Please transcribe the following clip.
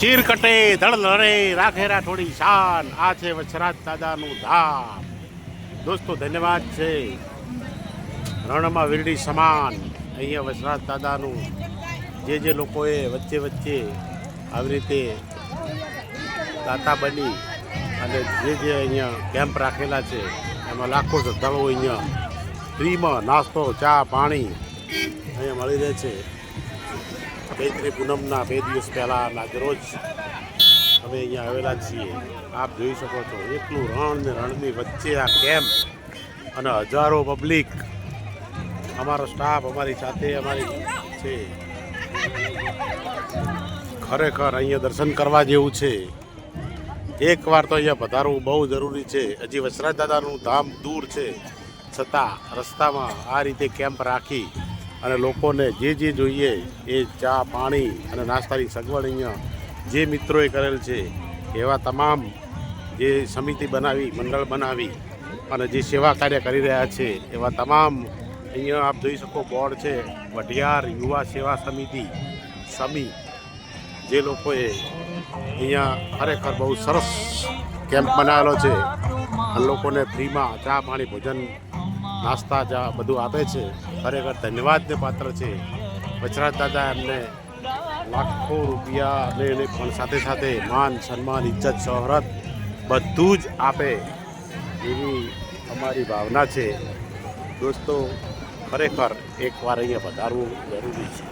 ચીર કટે ધડ લડે રાખેરા થોડી શાન, આ છે વછરાજ દાદાનું ધામ. દોસ્તો, ધન્યવાદ છે. રણમાં વીરડી સમાન, અહીંયા વછરાજ દાદાનું, જે જે લોકોએ વચ્ચે વચ્ચે આવી રીતે દાતા બની અને જે જે અહીંયા કેમ્પ રાખેલા છે, એમાં લાખો શ્રદ્ધાળુઓ અહીંયા ફ્રીમાં નાસ્તો, ચા, પાણી અહીંયા મળી રહે છે. ચૈત્રી પૂનમના બે દિવસ પહેલાં આજ રોજ અમે અહીંયા આવેલા છીએ. આપ જોઈ શકો છો એટલું રણ ને રણની વચ્ચે આ કેમ્પ અને હજારો પબ્લિક અમારો સ્ટાફ અમારી સાથે અમારી છે. ખરેખર અહીંયા દર્શન કરવા જેવું છે. એકવાર તો અહીંયા પધારવું બહુ જરૂરી છે. હજી વસરાજ દાદાનું ધામ દૂર છે. છતાં રસ્તામાં આ રીતે કેમ્પ રાખી અને લોકોને જે જે જોઈએ એ ચા, પાણી અને નાસ્તાની સગવડ અહીંયા જે મિત્રોએ કરેલ છે, એવા તમામ જે સમિતિ બનાવી, મંડળ બનાવી અને જે સેવા કાર્ય કરી રહ્યા છે, એવા તમામ અહીંયા આપ જોઈ શકો બોર્ડ છે, વઢિયાર યુવા સેવા સમિતિ, સમી, જે લોકોએ અહીંયા ખરેખર બહુ સરસ કેમ્પ બનાવેલો છે અને લોકોને ફ્રીમાં ચા, પાણી, ભોજન, નાસ્તા, ચા બધું આપે છે. ખરેખર ધન્યવાદને પાત્ર છે. વચરાજ દાદા એમને લાખો રૂપિયા અને એને પણ સાથે સાથે માન, સન્માન, ઇજ્જત, શોહરત બધું જ આપે એવી અમારી ભાવના છે. દોસ્તો, ખરેખર એકવાર અહીંયા વધારવું જરૂરી છે.